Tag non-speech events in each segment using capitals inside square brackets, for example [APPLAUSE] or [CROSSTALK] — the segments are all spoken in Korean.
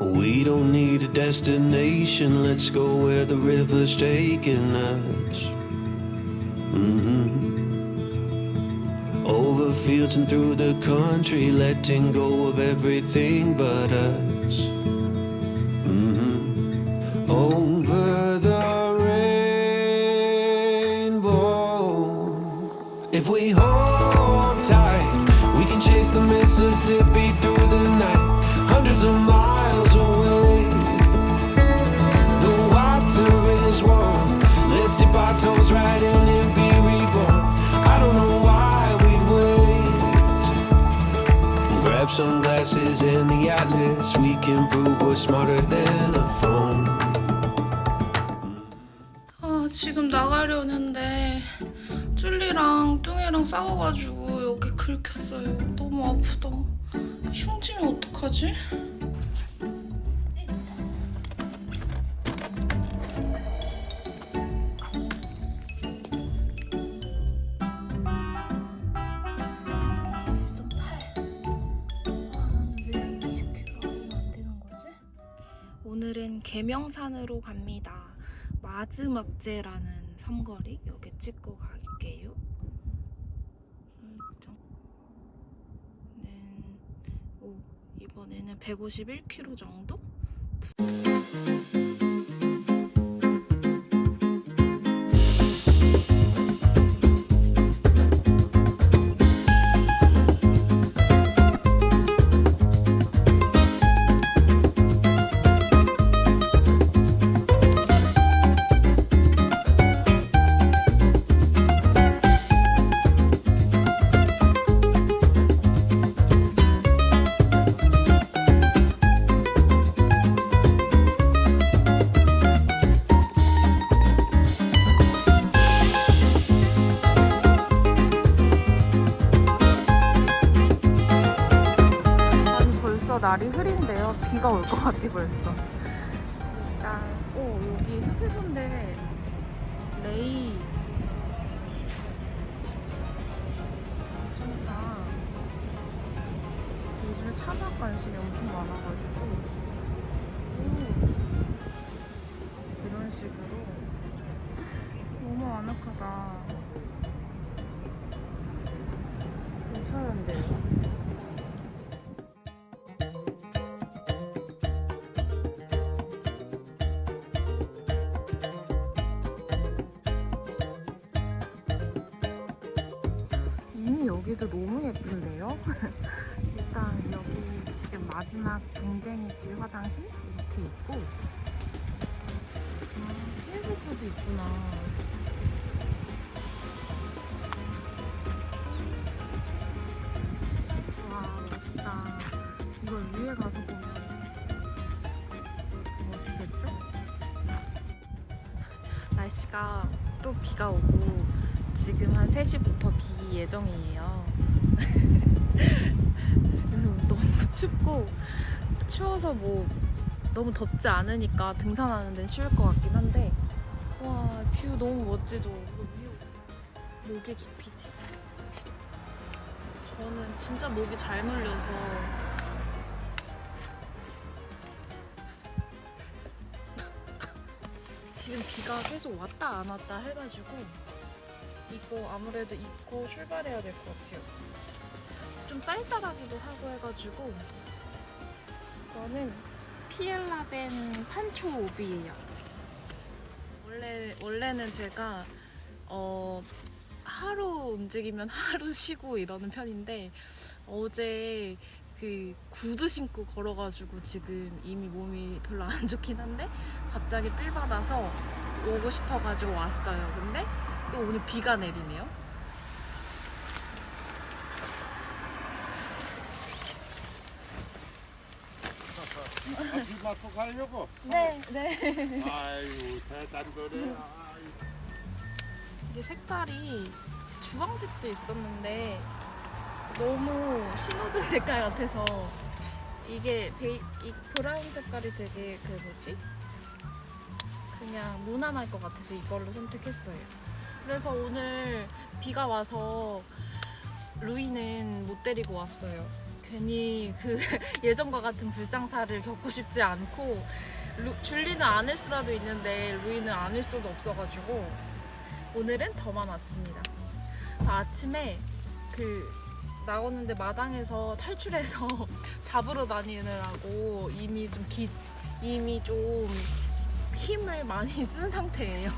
We don't need a destination, let's go where the river's taking us. hmm Over fields and through the country, letting go of everything but us. Sunglasses and the atlas. We can prove we're smarter than a phone. 아, 지금 나가려는데 쭈리랑 뚱이랑 싸워가지고 여기 긁혔어요. 너무 아프다. 흉지면 어떡하지? 오늘은 계명산으로 갑니다. 마즈막제라는 삼거리 여기 찍고 갈게요. 는 오, 이번에는 151km 정도? 여기도 너무 예쁜데요? [LAUGHS] 일단 여기 지금 마지막 동댕이길 화장실 이렇게 있고 아, 테이블카도 있구나 와 멋있다 이걸 위에 가서 보면 더 멋있겠죠? [LAUGHS] 날씨가 또 비가 오고 지금 한 3시부터 비 예정이에요. [LAUGHS] 지금 너무 춥고 추워서 뭐 너무 덥지 않으니까 등산하는 데는 쉬울 것 같긴 한데 와 뷰 너무 멋지죠. 목에 깊이지. 저는 진짜 목이 잘 물려서 [LAUGHS] 지금 비가 계속 왔다 안 왔다 해가지고 이거 아무래도 입고 출발해야 될 것 같아요. 좀 쌀쌀하기도 하고 해가지고 이거는 피엘라벤 판초 오비예요. 원래 원래는 제가 어 하루 움직이면 [LAUGHS] 하루 쉬고 이러는 편인데 어제 그 구두 신고 걸어가지고 지금 이미 몸이 별로 안 좋긴 한데 갑자기 삘 받아서 오고 싶어가지고 왔어요. 근데 또 오늘 비가 내리네요. 아, 비 맞고 가려고? 네, 네. 아이고 대단거네. 이게 색깔이 주황색도 있었는데 너무 신호등 [LAUGHS] 색깔 같아서 이게 베이, 이 브라운 색깔이 되게 그 뭐지? 그냥 무난할 것 같아서 이걸로 선택했어요. 그래서 오늘 비가 와서 루이는 못 데리고 왔어요. 괜히 그 [LAUGHS] 예전과 같은 불상사를 겪고 싶지 않고 루, 줄리는 않을 수라도 있는데 루이는 않을 수도 없어가지고 오늘은 저만 왔습니다. 아침에 그 나오는데 마당에서 탈출해서 [LAUGHS] 잡으러 다니느라고 이미 좀 기, 이미 좀 힘을 많이 쓴 상태예요.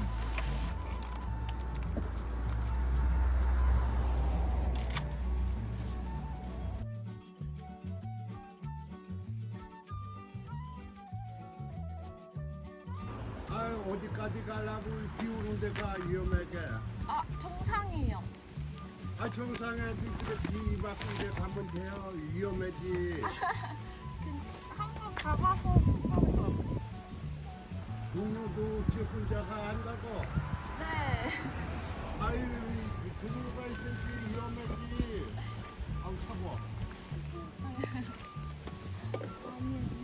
어디까지 가려고 비 오는 데가 위험하게. 아 정상이에요. 아 정상에 비 맞은 데 가면 돼요. 위험하지. [LAUGHS] 한번 가봐서 같아요. 동료도 없이 혼자 가 한다고. 네. 아유 이 동료가 있으니 위험하지. 아우 차고. [LAUGHS] 제가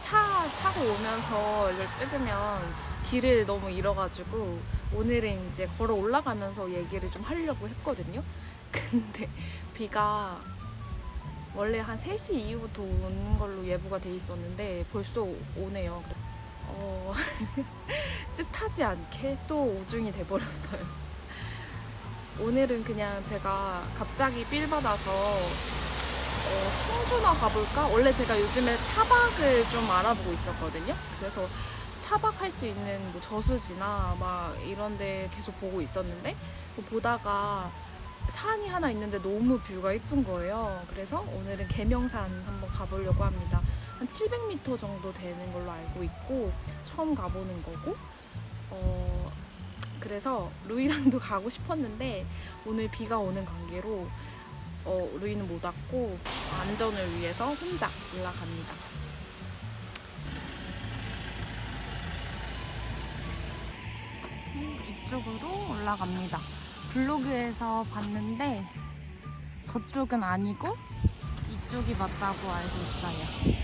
차 타고 오면서 이걸 찍으면 길을 너무 잃어가지고 오늘은 이제 걸어 올라가면서 얘기를 좀 하려고 했거든요. [LAUGHS] 근데 비가 원래 한 3시 이후부터 오는 걸로 예보가 돼 있었는데 벌써 오네요. 어, [LAUGHS] 뜻하지 않게 또 우중이 돼버렸어요. 오늘은 그냥 제가 갑자기 필 받아서 어, 충주나 가볼까? 원래 제가 요즘에 차박을 좀 알아보고 있었거든요. 그래서 차박할 수 있는 뭐 저수지나 막 이런 데 계속 보고 있었는데 뭐 보다가 산이 하나 있는데 너무 뷰가 이쁜 거예요. 그래서 오늘은 계명산 한번 가보려고 합니다. 한 700m 정도 되는 걸로 알고 있고 처음 가보는 거고 어 그래서 루이랑도 [LAUGHS] 가고 싶었는데 오늘 비가 오는 관계로 어, 루이는 못 왔고 안전을 위해서 혼자 올라갑니다. 이쪽으로 올라갑니다. 블로그에서 봤는데 저쪽은 아니고 이쪽이 맞다고 알고 있어요.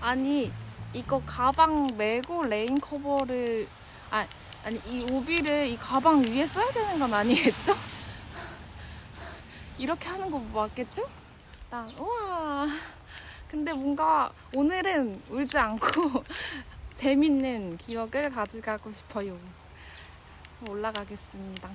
아니 이거 가방 메고 레인 커버를 아 아니 이 우비를 이 가방 위에 써야 되는 건 아니겠죠? 이렇게 하는 거 맞겠죠? 나 우와. 근데 뭔가 오늘은 울지 않고 [LAUGHS] 재밌는 기억을 가져가고 싶어요. 올라가겠습니다.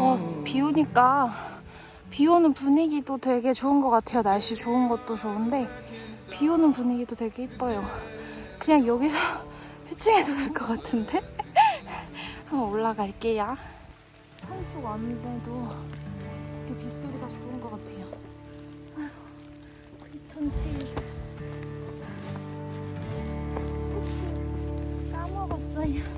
어, 비 오니까 비 오는 분위기도 되게 좋은 것 같아요. 날씨 좋은 것도 좋은데 비 오는 분위기도 되게 이뻐요. 그냥 여기서 [LAUGHS] 휴층해도 될 것 같은데? [LAUGHS] 한번 올라갈게요. 산속 왔는데도 되게 빗소리가 좋은 것 같아요. 아이고, 크리톤 치즈. 스태치 까먹었어요.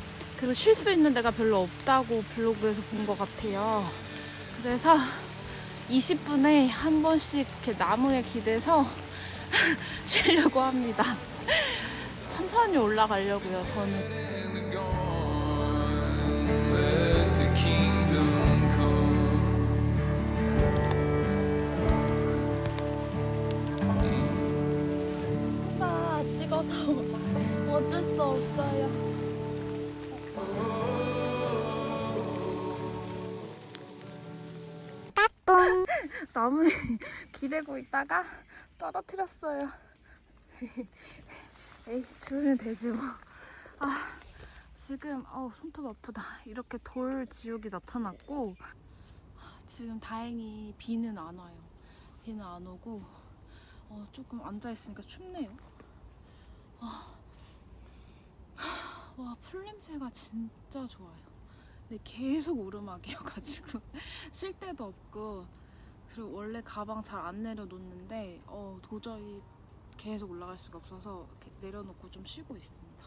그리고 쉴수 있는 데가 별로 없다고 블로그에서 본 것 같아요. 그래서 20분에 한 번씩 이렇게 나무에 기대서 [LAUGHS] 쉬려고 합니다. 천천히 올라가려고요, 저는. [LAUGHS] 어쩔 수 없어요. [LAUGHS] 나무에 [LAUGHS] 기대고 있다가 떨어뜨렸어요. [LAUGHS] 에이, 주우면 되지 뭐. 아, 지금 어우, 손톱 아프다. 이렇게 돌 지옥이 나타났고 지금 다행히 비는 안 와요. 비는 안 오고 어, 조금 앉아 있으니까 춥네요. 아, 와, 풀 냄새가 진짜 좋아요. 근데 계속 오르막이어가지고 쉴 데도 없고 그리고 원래 가방 잘 안 내려놓는데 어, 도저히 계속 올라갈 수가 없어서 내려놓고 좀 쉬고 있습니다.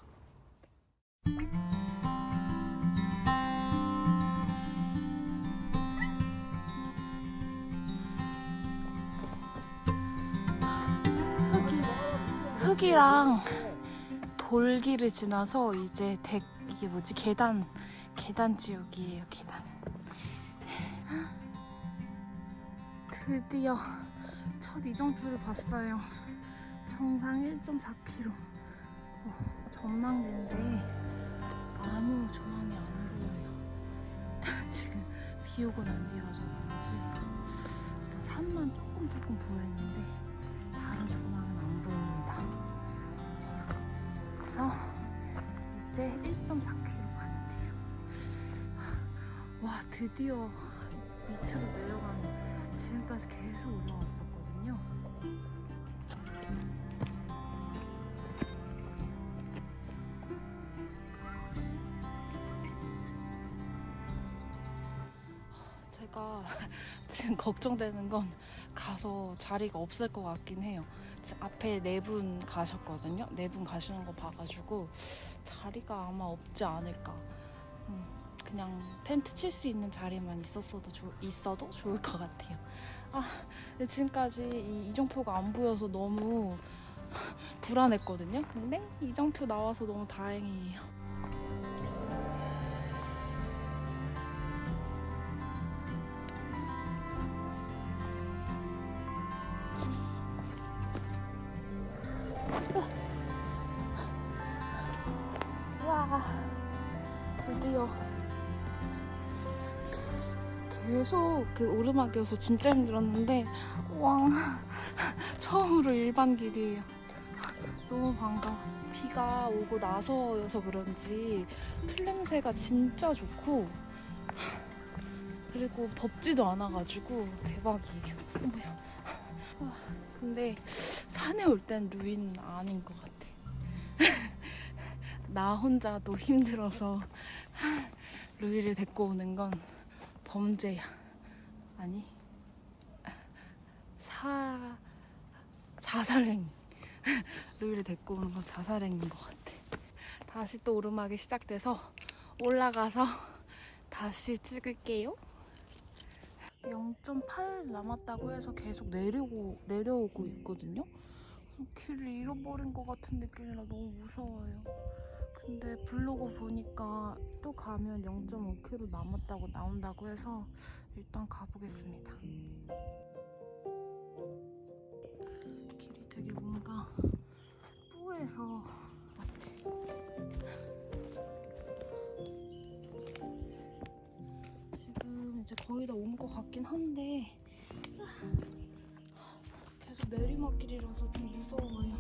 흙이, 흙이랑 돌길을 지나서 이제 덱 이게 뭐지 계단 계단 지옥이에요 계단. 드디어 첫 이정표를 봤어요. 정상 1.4km. 어, 전망대인데 아무 조망이 안 보여요. 지금 비 오고 난 뒤라서 그런지 일단 산만 조금 조금 보이는데 다른 조망은 안 보입니다. 그래서 이제 1.4km 간대요. 와 드디어 밑으로 내려가는 지금까지 계속 올라왔었거든요. 제가 [LAUGHS] 지금 걱정되는 건 가서 자리가 없을 것 같긴 해요. 앞에 네 분 가셨거든요. 네 분 가시는 거 봐가지고 자리가 아마 없지 않을까. 음, 그냥 텐트 칠 수 있는 자리만 있었어도 좋- 있어도 좋을 것 같아요. 아, 지금까지 이 이정표가 안 보여서 너무 [LAUGHS] 불안했거든요. 근데 이정표 나와서 너무 다행이에요. 그 오르막이어서 진짜 힘들었는데 와 [LAUGHS] 처음으로 일반 길이에요. 너무 반가워. 비가 오고 나서여서 그런지 풀 냄새가 진짜 좋고 그리고 덥지도 않아가지고 대박이에요. 어머야. 와, 근데 산에 올 땐 루인 아닌 것 같아. [LAUGHS] 나 혼자도 힘들어서 [LAUGHS] 루이를 데리고 오는 건 범죄야. 아니 사 자살행. 루이를 데리고 오는 건 자살행인 것 같아. 다시 또 오르막이 시작돼서 올라가서 다시 찍을게요. 0.8 남았다고 해서 계속 내려고 내려오고 있거든요. 길을 잃어버린 것 같은 느낌이라 너무 무서워요. 근데 블로그 보니까 또 가면 0.5km 남았다고 나온다고 해서 일단 가보겠습니다. 길이 되게 뭔가 뿌해서 맞지? 지금 이제 거의 다 온 것 같긴 한데 계속 내리막길이라서 좀 무서워요.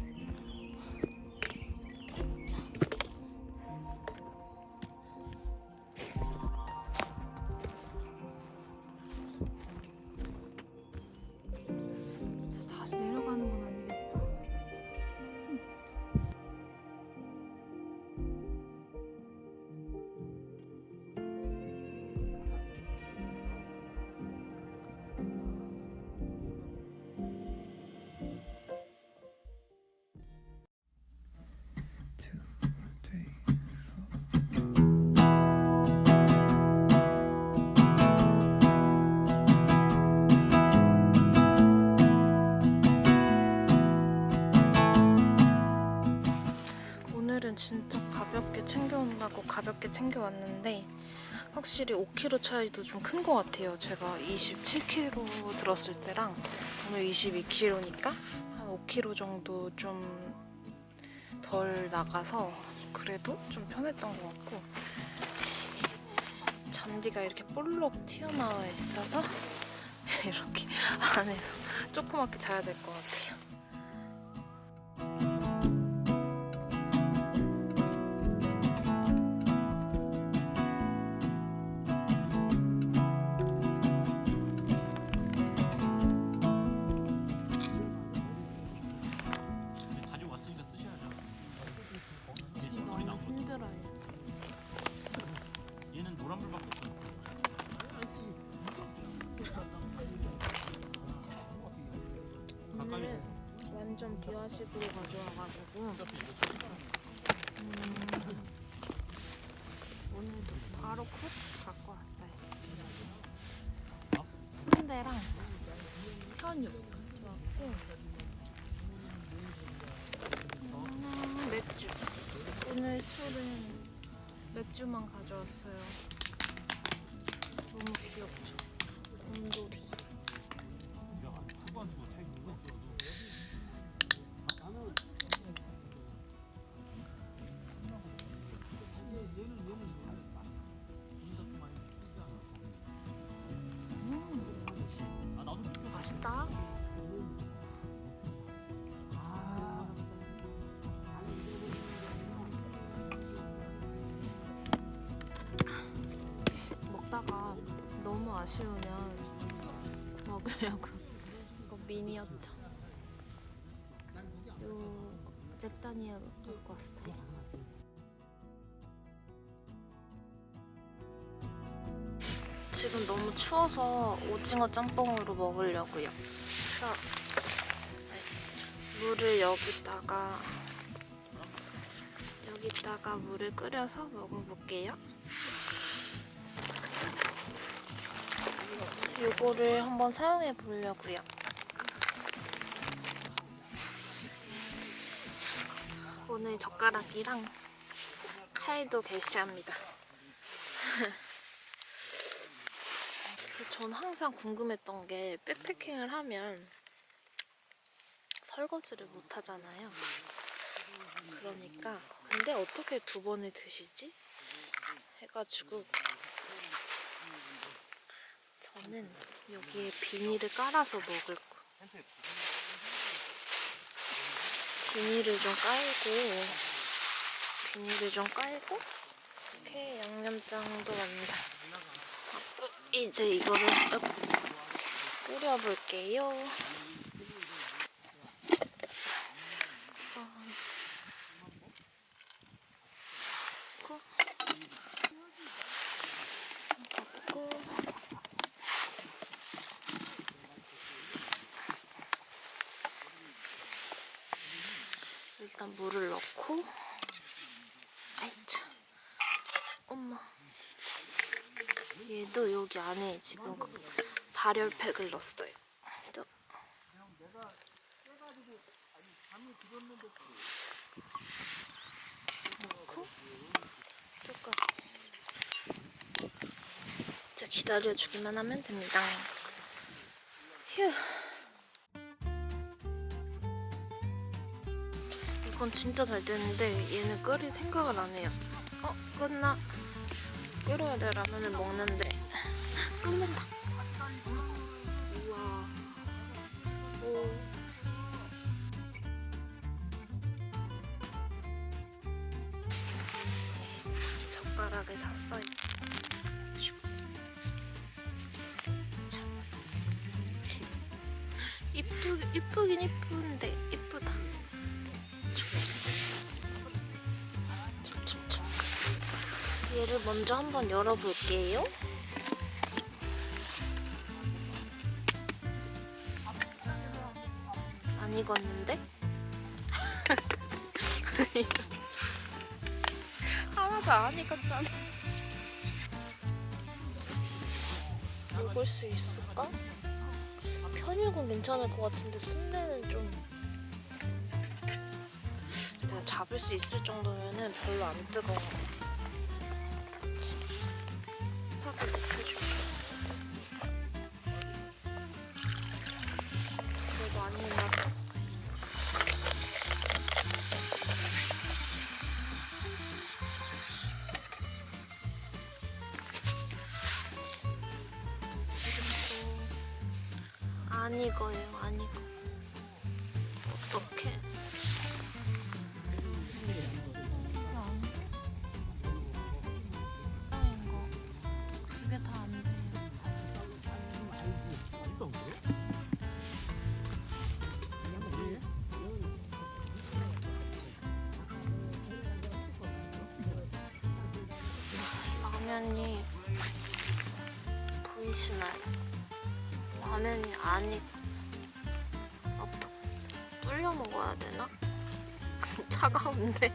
오늘은 진짜 가볍게 챙겨온다고 가볍게 챙겨왔는데 확실히 5kg 차이도 좀 큰 것 같아요. 제가 27kg 들었을 때랑 오늘 22kg니까 한 5kg 정도 좀 덜 나가서 그래도 좀 편했던 것 같고 잔디가 이렇게 볼록 튀어나와 있어서 [LAUGHS] 이렇게 안에서 조그맣게 자야 될 것 같아요. 오늘 술은 맥주만 가져왔어요. 너무 귀엽죠? 곰돌이. 먹으려고. 이거 미니어처. 요 잭다니엘 갖고 왔어요. 지금 너무 추워서 오징어 짬뽕으로 먹으려고요. 그래서 물을 여기다가 여기다가 물을 끓여서 먹어볼게요 요거를 한번 사용해 보려고요. 오늘 젓가락이랑 칼도 게시합니다. [LAUGHS] 전 항상 궁금했던 게 백패킹을 하면 설거지를 못 하잖아요. 그러니까 근데 어떻게 두 번을 드시지? 해가지고 저는 여기에 비닐을 깔아서 먹을 거. 비닐을 좀 깔고, 비닐을 좀 깔고, 이렇게 양념장도 완전 하고, 이제 이거를 뿌려볼게요. 고 고 일단 물을 넣고 아이차 엄마 얘도 여기 안에 지금 그 발열팩을 넣었어요. 또. 넣고 조금 자 기다려주기만 하면 됩니다. 휴. 이건 진짜 잘 되는데 얘는 끓일 생각을 안 해요. 어 끝나 끓여야 돼 라면을 먹는데 끓는다. 젓가락을 샀어요. 이쁘 이쁘긴 이쁜 얘를 먼저 한번 열어볼게요. 안 익었는데? [LAUGHS] 하나도 안 익었잖아. 먹을 수 있을까? 편육은 괜찮을 것 같은데 순대는 좀 잡을 수 있을 정도면은 별로 안 뜨거워. 불려 먹어야 되나? [LAUGHS] 차가운데.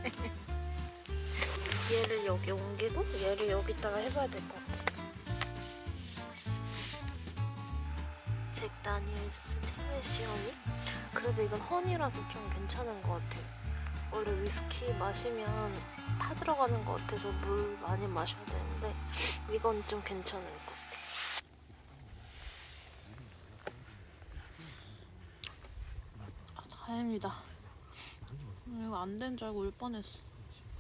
얘를 여기 옮기고 얘를 여기다가 해봐야 될 것 같아. 잭 다니엘스 테네시언이? 그래도 이건 허니라서 좀 괜찮은 것 같아. 원래 위스키 마시면 타 들어가는 것 같아서 물 많이 마셔야 되는데 이건 좀 괜찮은 것 같아. 아, 다행이다. 음, 이거 안 된 줄 알고 울 뻔했어.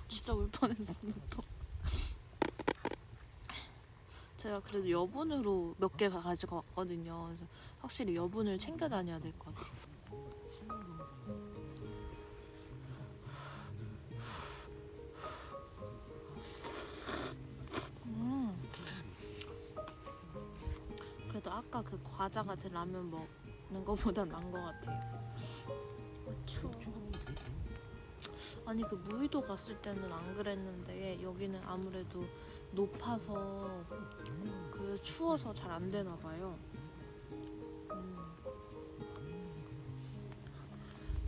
진짜 울 뻔했어. 또. 제가 그래도 여분으로 몇 개 가지고 왔거든요. 그래서 확실히 여분을 챙겨 다녀야 될 것 같아요. 음. 아까 그 과자 같은 라면 먹는 거보다 나은 것 같아요. 어, 추워. 아니 그 무의도 갔을 때는 안 그랬는데 여기는 아무래도 높아서 그 추워서 잘 안 되나 봐요. 음.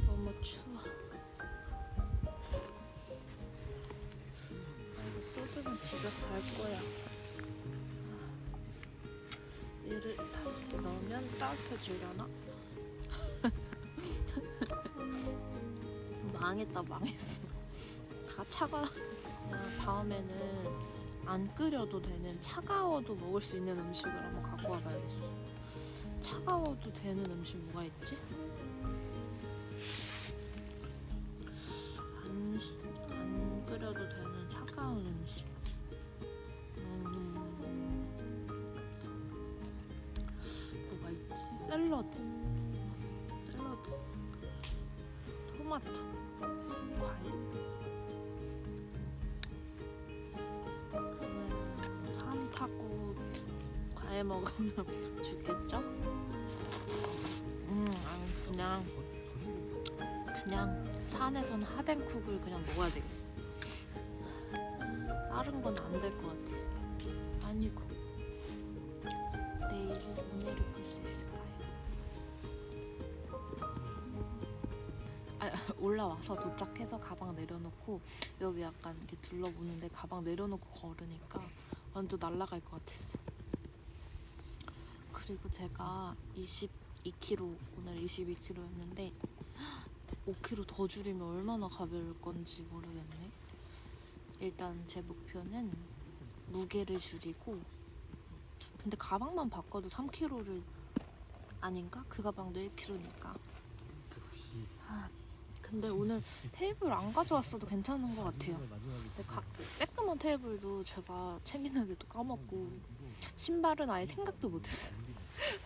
너무 추워. 아, 이거 쏟으면 집에 갈 거야. 얘를 다시 넣으면 따뜻해지려나? 망했다 망했어 다 차가 다음에는 안 끓여도 되는 차가워도 먹을 수 있는 음식을 한번 갖고 와봐야겠어 차가워도 되는 음식 뭐가 있지? 토마토 과일 그러면 산 타고 과일 먹으면 [LAUGHS] 죽겠죠? 음, 아니, 그냥 그냥 산에서는 하덴쿡을 그냥 먹어야 되겠어. 도착해서 가방 내려놓고 여기 약간 이렇게 둘러보는데 가방 내려놓고 걸으니까 완전 날아갈 것 같았어. 그리고 제가 22kg 오늘 22kg였는데 5kg 더 줄이면 얼마나 가벼울 건지 모르겠네. 일단 제 목표는 무게를 줄이고 근데 가방만 바꿔도 3kg를 아닌가? 그 가방도 1kg니까. 근데 오늘 테이블 안 가져왔어도 괜찮은 것 같아요. 근데 가, 그 쬐끄만 테이블도 제가 챙기는데도 까먹고 신발은 아예 생각도 못했어요.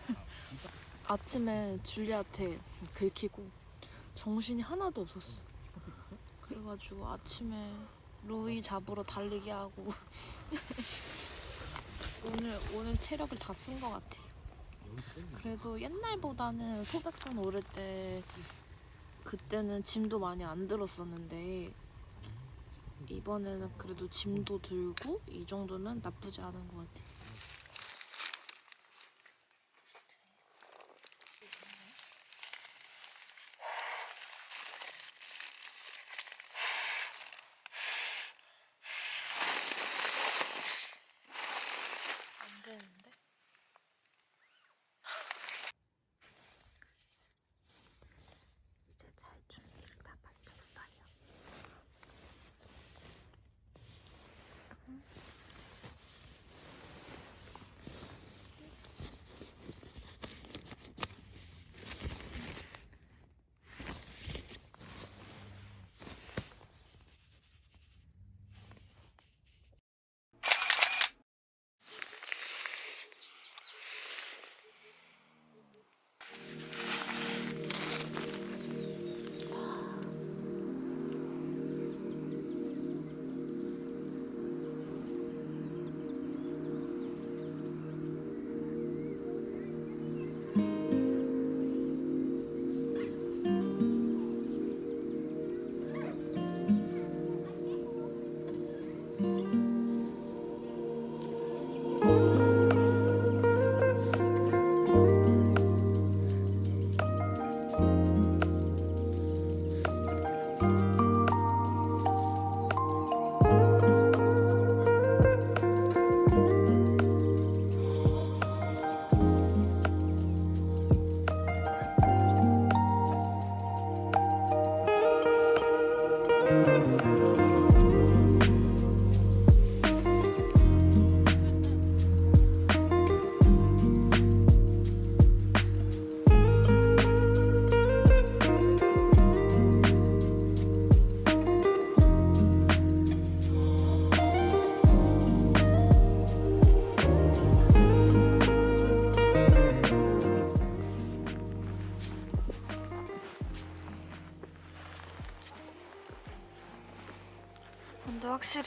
[LAUGHS] 아침에 줄리한테 긁히고 정신이 하나도 없었어. 그래가지고 아침에 로이 잡으러 달리기 하고 [LAUGHS] 오늘 오늘 체력을 다 쓴 것 같아. 그래도 옛날보다는 소백산 오를 때 그때는 짐도 많이 안 들었었는데 이번에는 그래도 짐도 들고 이 정도면 나쁘지 않은 것 같아. 안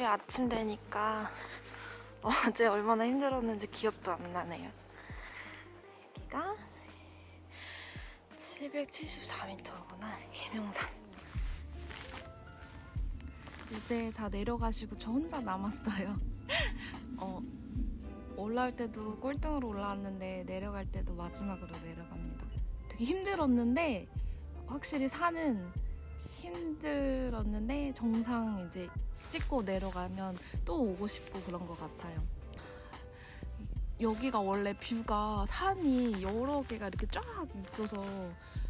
아침 되니까 [LAUGHS] 어제 얼마나 힘들었는지 기억도 안 나네요. 여기가 774m구나 계명산. 이제 다 내려가시고 저 혼자 남았어요. [LAUGHS] 어, 올라올 때도 꼴등으로 올라왔는데 내려갈 때도 마지막으로 내려갑니다. 되게 힘들었는데 확실히 산은 힘들었는데 정상 이제 찍고 내려가면 또 오고 싶고 그런 것 같아요. 여기가 원래 뷰가 산이 여러 개가 이렇게 쫙 있어서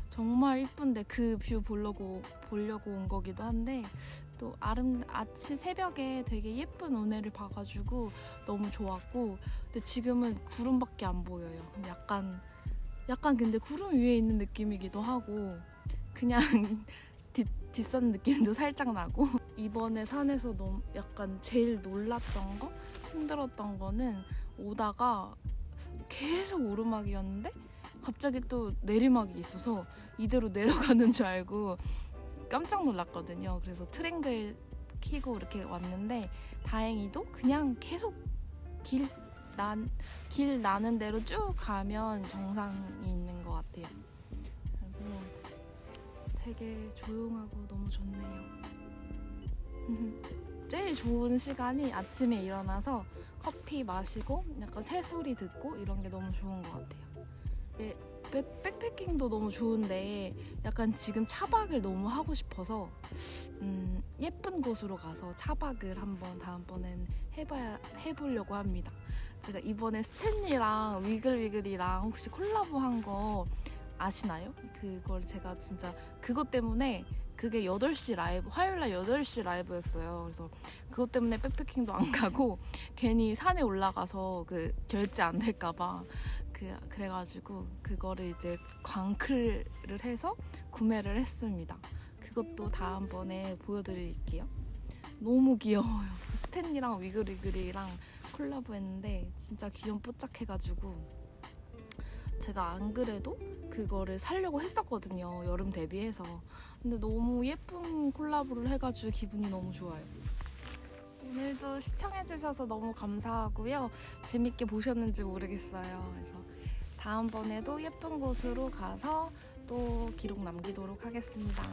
정말 이쁜데 그 뷰 보려고 보려고 온 거기도 한데 또 아름 아침 새벽에 되게 예쁜 운해를 봐가지고 너무 좋았고 근데 지금은 구름밖에 안 보여요. 약간 약간 근데 구름 위에 있는 느낌이기도 하고 그냥 [LAUGHS] 뒷, 뒷산 느낌도 [LAUGHS] 살짝 나고 이번에 산에서 너무 약간 제일 놀랐던 거 힘들었던 거는 오다가 계속 오르막이었는데 갑자기 또 내리막이 있어서 이대로 [LAUGHS] 내려가는 줄 알고 깜짝 놀랐거든요. 그래서 트랭글 키고 이렇게 왔는데 다행히도 그냥 계속 길 난 길 나는 대로 쭉 가면 정상이 있는 것 같아요. 되게 조용하고 너무 좋네요. [LAUGHS] 제일 좋은 시간이 아침에 일어나서 커피 마시고 약간 새소리 듣고 이런 게 너무 좋은 것 같아요. 네, 백- 백패킹도 너무 좋은데 약간 지금 차박을 너무 하고 싶어서 음, 예쁜 곳으로 가서 차박을 한번 다음번엔 해봐야 해보려고 합니다. 제가 이번에 스탠리랑 위글위글이랑 혹시 콜라보한 거 아시나요? 그걸 제가 진짜 그것 때문에 그게 8시 라이브, 화요일 날 8시 라이브였어요. 그래서 그것 때문에 백패킹도 안 가고 괜히 산에 올라가서 그 결제 안 될까봐 그, 그래가지고 그거를 이제 광클을 해서 구매를 했습니다. 그것도 다음번에 보여드릴게요. 너무 귀여워요. 스탠리랑 위글위글이랑 콜라보 했는데 진짜 귀염 뽀짝해가지고 제가 안 그래도 그거를 사려고 했었거든요. 여름 대비해서. 근데 너무 예쁜 콜라보를 해가지고 기분이 너무 좋아요. 오늘도 시청해주셔서 너무 감사하고요. 재밌게 보셨는지 모르겠어요. 그래서 다음번에도 예쁜 곳으로 가서 또 기록 남기도록 하겠습니다.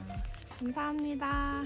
감사합니다.